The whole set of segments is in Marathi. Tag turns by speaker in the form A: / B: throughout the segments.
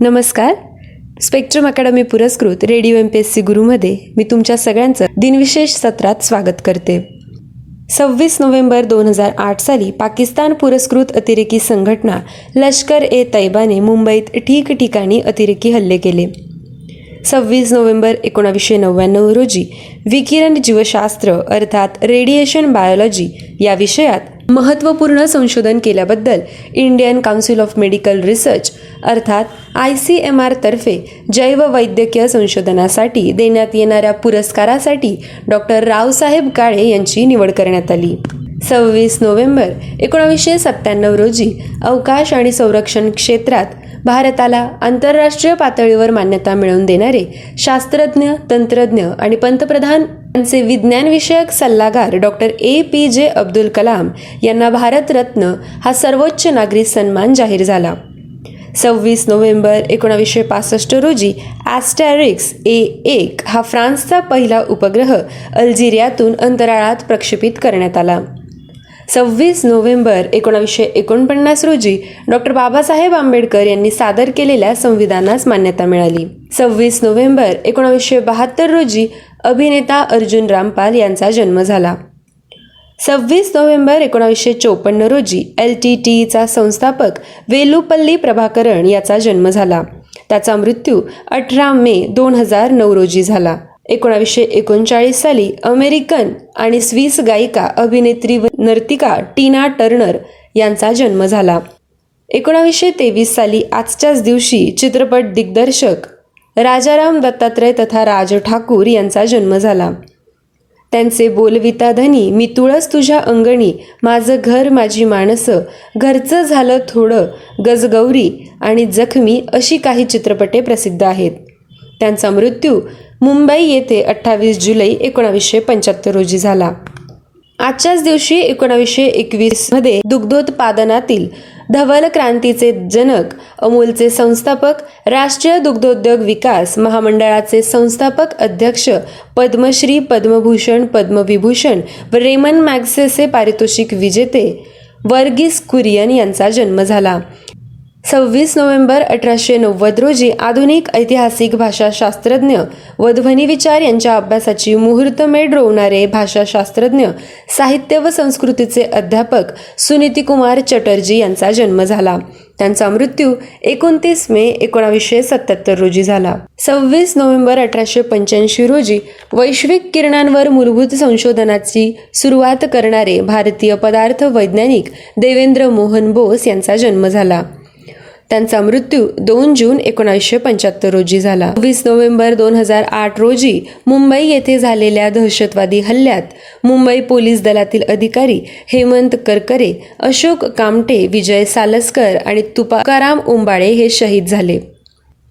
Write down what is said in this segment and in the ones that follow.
A: नमस्कार. स्पेक्ट्रम अकॅडमी पुरस्कृत radio M P S C गुरुमध्ये मी तुमच्या सगळ्यांचं दिनविशेष सत्रात स्वागत करते. सव्वीस नोव्हेंबर दोन हजार आठ साली पाकिस्तान पुरस्कृत अतिरेकी संघटना लष्कर ए तैबाने मुंबईत ठिकठिकाणी अतिरेकी हल्ले केले. सव्वीस नोव्हेंबर एकोणावीसशे नव्याण्णव रोजी विकिरण जीवशास्त्र अर्थात रेडिएशन बायोलॉजी या विषयात महत्त्वपूर्ण संशोधन केल्याबद्दल Indian council of medical research अर्थात आय सी एम आरतर्फे जैववैद्यकीय संशोधनासाठी देण्यात येणाऱ्या पुरस्कारासाठी डॉक्टर रावसाहेब काळे यांची निवड करण्यात आली. सव्वीस नोव्हेंबर एकोणावीसशे सत्त्याण्णव रोजी अवकाश आणि संरक्षण क्षेत्रात भारताला आंतरराष्ट्रीय पातळीवर मान्यता मिळवून देणारे शास्त्रज्ञ तंत्रज्ञ आणि पंतप्रधान यांचे विज्ञानविषयक सल्लागार डॉक्टर ए. पी. जे. अब्दुल कलाम यांना भारतरत्न हा सर्वोच्च नागरी सन्मान जाहीर झाला. सव्वीस नोव्हेंबर एकोणावीसशे पासष्ट रोजी ॲस्टॅरिक्स ए एक हा फ्रान्सचा पहिला उपग्रह अल्जेरियातून अंतराळात प्रक्षेपित करण्यात आला. सव्वीस नोव्हेंबर एकोणावीसशे एकोणपन्नास रोजी डॉक्टर बाबासाहेब आंबेडकर यांनी सादर केलेल्या संविधानास मान्यता मिळाली. सव्वीस नोव्हेंबर एकोणावीसशे बहात्तर रोजी अभिनेता अर्जुन रामपाल यांचा जन्म झाला. सव्वीस नोव्हेंबर एकोणावीसशे चोपन्न रोजी एल टी टीचा संस्थापक वेलुपल्ली प्रभाकरण याचा जन्म झाला. त्याचा मृत्यू अठरा मे दोन हजार नऊ रोजी झाला. एकोणावीसशे एकोणचाळीस साली अमेरिकन आणि स्विस गायिका अभिनेत्री व नर्तिका टीना टर्नर यांचा जन्म झाला. एकोणावीसशे तेवीस साली आजच्याच दिवशी चित्रपट दिग्दर्शक राजाराम दत्तात्रय तथा राज ठाकूर यांचा जन्म झाला. त्यांचे बोलविता धनी मी तुळस तुझ्या अंगणी माझं घर माझी माणसं घरचं झालं थोडं गजगौरी आणि जखमी अशी काही चित्रपटे प्रसिद्ध आहेत. त्यांचा मृत्यू मुंबई येथे अठ्ठावीस जुलै एकोणावीसशे पंच्याहत्तर रोजी झाला. आजच्याच दिवशी एकोणावीसशे एकवीसमध्ये दुग्धोत्पादनातील धवल क्रांतीचे जनक अमूलचे संस्थापक राष्ट्रीय दुग्धोद्योग विकास महामंडळाचे संस्थापक अध्यक्ष पद्मश्री पद्मभूषण पद्मविभूषण व रेमन मॅग्सेसे पारितोषिक विजेते वर्गीस कुरियन यांचा जन्म झाला. सव्वीस नोव्हेंबर अठराशे नव्वद रोजी आधुनिक ऐतिहासिक भाषाशास्त्रज्ञ व ध्वनिविचार यांच्या अभ्यासाची मुहूर्तमेढ रोवणारे भाषाशास्त्रज्ञ साहित्य व संस्कृतीचे अध्यापक सुनीतीकुमार चटर्जी यांचा जन्म झाला. त्यांचा मृत्यू एकोणतीस मे एकोणावीसशे सत्याहत्तर रोजी झाला. सव्वीस नोव्हेंबर अठराशे पंच्याऐंशी रोजी वैश्विक किरणांवर मूलभूत संशोधनाची सुरुवात करणारे भारतीय पदार्थ वैज्ञानिक देवेंद्र मोहन बोस यांचा जन्म झाला. त्यांचा मृत्यू दोन जून एकोणीसशे पंच्याहत्तर रोजी झाला. वीस नोव्हेंबर दोन हजार आठ रोजी मुंबई येथे झालेल्या दहशतवादी हल्ल्यात मुंबई पोलीस दलातील अधिकारी हेमंत करकरे अशोक कामटे विजय सालस्कर आणि तुकाराम उंबाळे हे शहीद झाले.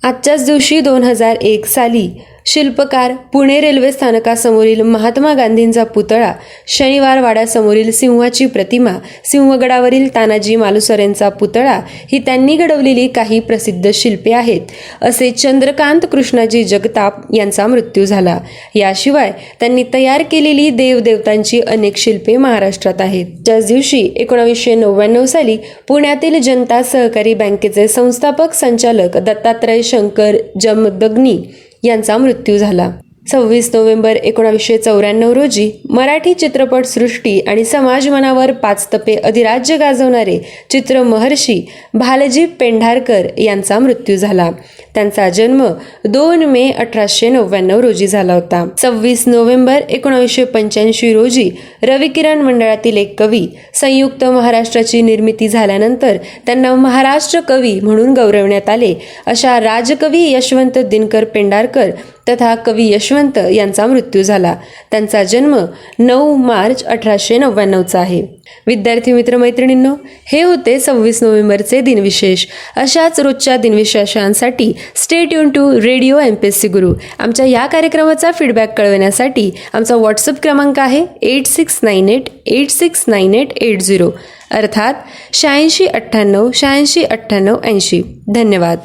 A: आजच्याच दिवशी दोन हजार एक साली शिल्पकार पुणे रेल्वे स्थानकासमोरील महात्मा गांधींचा पुतळा शनिवार वाड्यासमोरील सिंहाची प्रतिमा सिंहगडावरील तानाजी मालुसरेंचा पुतळा ही त्यांनी घडवलेली काही प्रसिद्ध शिल्पे आहेत. असे चंद्रकांत कृष्णाजी जगताप यांचा मृत्यू झाला. याशिवाय त्यांनी तयार केलेली देवदेवतांची अनेक शिल्पे महाराष्ट्रात आहेत. त्याच दिवशी एकोणावीसशे नव्याण्णव साली पुण्यातील जनता सहकारी बँकेचे संस्थापक संचालक दत्तात्रय शंकर जमदग्नी यांचा मृत्यू झाला. सव्वीस नोव्हेंबर एकोणावीसशे चौऱ्याण्णव रोजी मराठी चित्रपटसृष्टी आणि समाज मनावर पाच तपे अधिराज्य गाजवणारे चित्रमहर्षी भालजी पेंढारकर यांचा मृत्यू झाला. त्यांचा जन्म दोन मे अठराशे नव्याण्णव रोजी झाला होता. सव्वीस नोव्हेंबर एकोणावीसशे पंच्याऐंशी रोजी रविकिरण मंडळातील एक कवी संयुक्त महाराष्ट्राची निर्मिती झाल्यानंतर त्यांना महाराष्ट्र कवी म्हणून गौरवण्यात आले. अशा राजकवी यशवंत दिनकर पेंढारकर तथा कवी यशवंत यांचा मृत्यू झाला. त्यांचा जन्म नऊ मार्च अठराशे नव्याण्णवचा आहे. विद्यार्थी मित्र मैत्रिणींनो हे होते सव्वीस नोव्हेंबरचे दिनविशेष. अशाच रोजच्या दिनविशेषांसाठी state युन to radio M P S C Guru आमच्या या कार्यक्रमाचा फीडबॅक कळवण्यासाठी आमचा व्हॉट्सअप क्रमांक आहे eight six nine eight eight six nine eight eight zero अर्थात शहाऐंशी अठ्ठ्याण्णव शहाऐंशी अठ्ठ्याण्णव ऐंशी. धन्यवाद.